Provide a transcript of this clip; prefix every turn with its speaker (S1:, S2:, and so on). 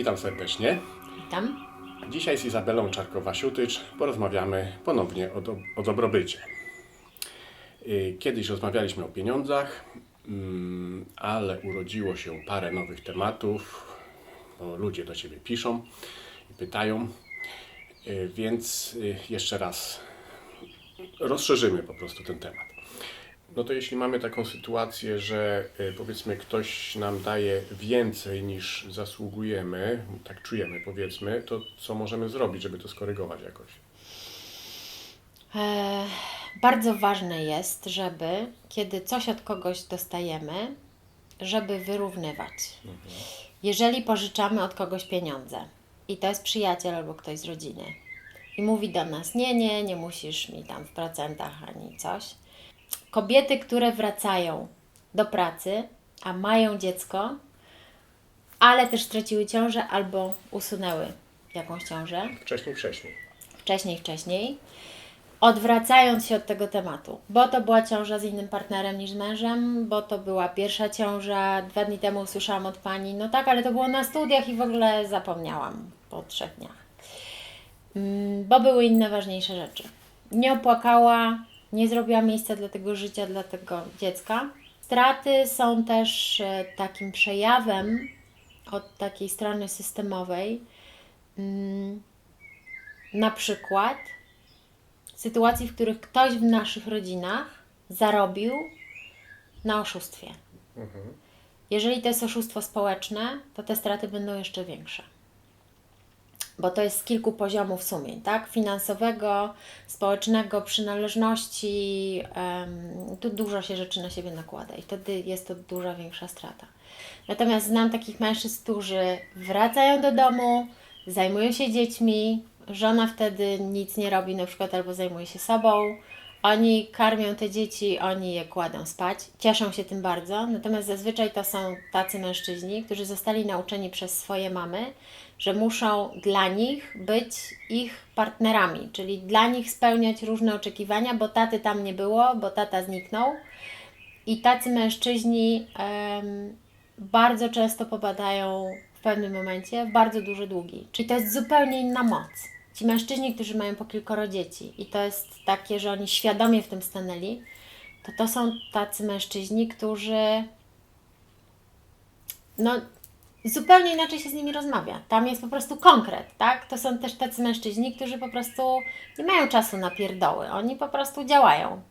S1: Witam serdecznie.
S2: Witam.
S1: Dzisiaj z Izabelą Czarkowa-Siutycz porozmawiamy ponownie o, do, o dobrobycie. Y, Kiedyś rozmawialiśmy o pieniądzach, mm, ale urodziło się parę nowych tematów, bo ludzie do Ciebie piszą i pytają, Y, więc y, jeszcze raz rozszerzymy po prostu ten temat. No to jeśli mamy taką sytuację, że y, powiedzmy ktoś nam daje więcej niż zasługujemy, tak czujemy powiedzmy, to co możemy zrobić, żeby to skorygować jakoś?
S2: E, bardzo ważne jest, żeby kiedy coś od kogoś dostajemy, żeby wyrównywać. Jeżeli pożyczamy od kogoś pieniądze i to jest przyjaciel albo ktoś z rodziny i mówi do nas: Nie, nie, nie musisz mi tam w procentach ani coś. Kobiety, które wracają do pracy, a mają dziecko, ale też straciły ciążę albo usunęły jakąś ciążę,
S1: Wcześniej, wcześniej.
S2: wcześniej, wcześniej, odwracając się od tego tematu, bo to była ciąża z innym partnerem niż mężem, bo to była pierwsza ciąża, dwa dni temu usłyszałam od pani, no tak, ale to było na studiach i w ogóle zapomniałam po trzech dniach. Mm, Bo były inne ważniejsze rzeczy. Nie opłakała, nie zrobiła miejsca dla tego życia, dla tego dziecka. Straty są też e, takim przejawem od takiej strony systemowej, mm, na przykład sytuacji, w których ktoś w naszych rodzinach zarobił na oszustwie. Jeżeli to jest oszustwo społeczne, to te straty będą jeszcze większe. Bo to jest z kilku poziomów sumień, tak? Finansowego, społecznego, przynależności. em, tu dużo się rzeczy na siebie nakłada i wtedy jest to duża, większa strata. Natomiast znam takich mężczyzn, którzy wracają do domu, zajmują się dziećmi, żona wtedy nic nie robi, na przykład albo zajmuje się sobą. Oni karmią te dzieci, oni je kładą spać, cieszą się tym bardzo. Natomiast zazwyczaj to są tacy mężczyźni, którzy zostali nauczeni przez swoje mamy, że muszą dla nich być ich partnerami, czyli dla nich spełniać różne oczekiwania, bo taty tam nie było, bo tata zniknął. I tacy mężczyźni bardzo często popadają w pewnym momencie w bardzo duże długi. Czyli to jest zupełnie inna moc. Ci mężczyźni, którzy mają po kilkoro dzieci i to jest takie, że oni świadomie w tym stanęli, to to są tacy mężczyźni, którzy no zupełnie inaczej się z nimi rozmawia. Tam jest po prostu konkret, tak? To są też tacy mężczyźni, którzy po prostu nie mają czasu na pierdoły. Oni po prostu działają.